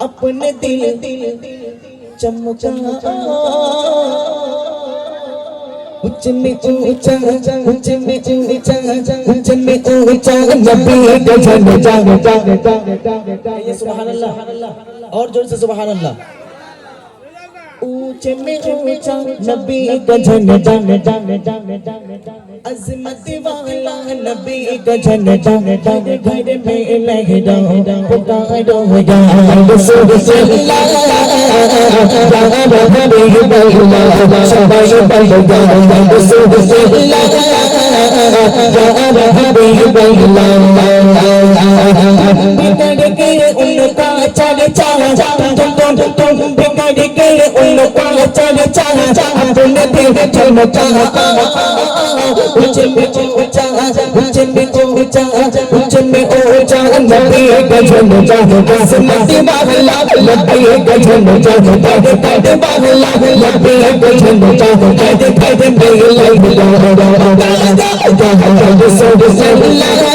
اپنے دل اور جو سے سبحان اللہ۔ चमे ऊंचा नबी गजन जन जन जन अजमत वाला नबी गजन जन जन घर में लहरा पुकारो या रसूल सल्लल्लाहु अलैहि वसल्लम सबाई बलदा रसूल सल्लल्लाहु अलैहि वसल्लम बिगड़ के उनका चढ़ चढ़ तुम तुम बिगड़ के चलो चलो अपने दिल चलो चलो ऊंचे में ऊंचा ऊंचे में ऊंचा ऊंचे में ऊंचा नदी गजन जाने दास नदी बाहला नदी गजन जाने दास नदी बाहला नदी गजन जाने दास नदी बाहला नदी गजन जाने दास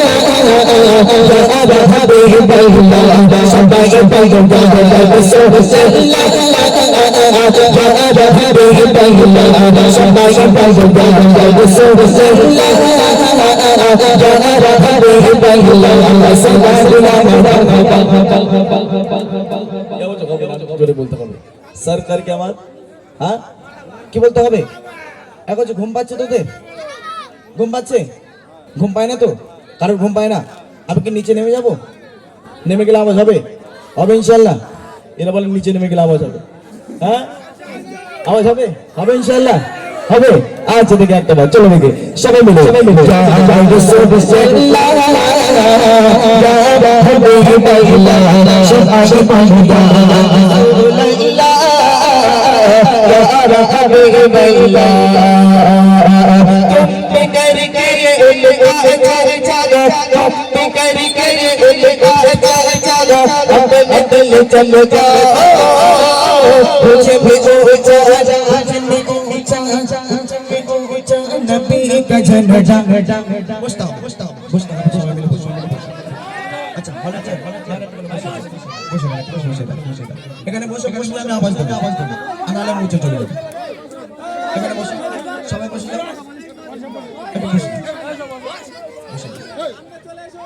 सदा हरे बहला सदा बहला सदा बहला আমার হ্যাঁ কি বলতে হবে এখন ঘুম পাচ্ছে তোদের ঘুম পাচ্ছে ঘুম পায় না তো কারোর ঘুম পায় না আমি কি নিচে নেমে যাব নেমে গেলে আওয়াজ হবে হবে ইনশাল্লাহ এরা বলেন নিচে নেমে গেলে আওয়াজ হবে হ্যাঁ আওয়াজ হবে হবে ইনশাল্লাহ হবে আচ্ছা দেখে একটা বার চলো দেখে সবাই মিলে সবাই মিলে चलो जाओ तुझे भी এখানে আমি আওয়াজ দেবো আওয়াজ দেবো যাব। এখানে বসে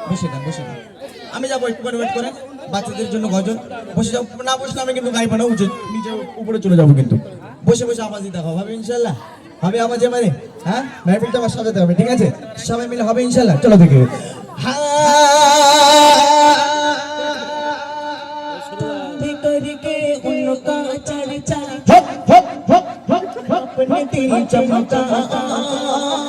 বসে না না আমি যাব একটু ওয়েট করেন বাচ্চাদের জন্য গজন বসে যাও। না বসলে আমি কিন্তু গাইব না উঠে নিচে উপরে চলে যাব কিন্তু। বসে বসে আওয়াজ দিতে হবে। ইনশাল্লাহ। হবে আওয়াজ মানে? হ্যাঁ? মেহফিলটা আমার সাজাতে হবে ঠিক আছে? সবাই মিলে হবে ইনশাল্লাহ। চলো দেখে। भी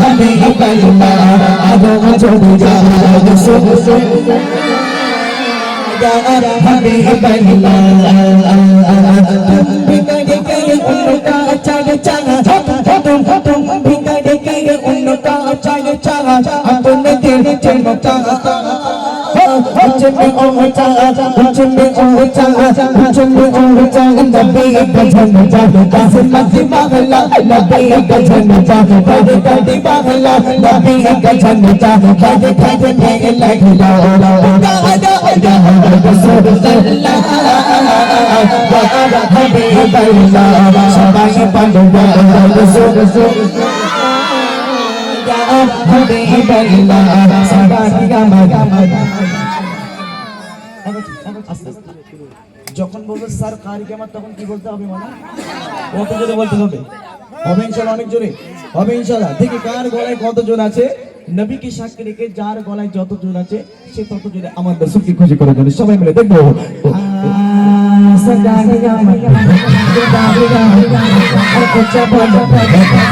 हमे कलमा आवा चढ़ जा हमे कलमा बिगड़े गए उनका चल चला धुम धुम बिगड़े गए उनका चल चला अपने दिल चमका بچن اوچا بچن اوچا بچن اوچا نبی بجن جا دس مدی باغلا نبی بجن جا کڈی کڈی باغلا نبی بجن جا کڈی کڈی میں لگلا دا دا دا رسول اللہ حبیب اللہ سبائی پنڈوا যখন বলবে স্যার কারিকে আমার তখন কি বলতে হবে মানে? কত জোরে বলতে হবে। হবে অনেক জোরে। হবে দেখি কার গলায় কত জোর আছে? নবীকে সাক্ষী রেখে যার গলায় যত জোর আছে সে তত জোরে আমার রসুলকে খুশি করে সবাই মিলে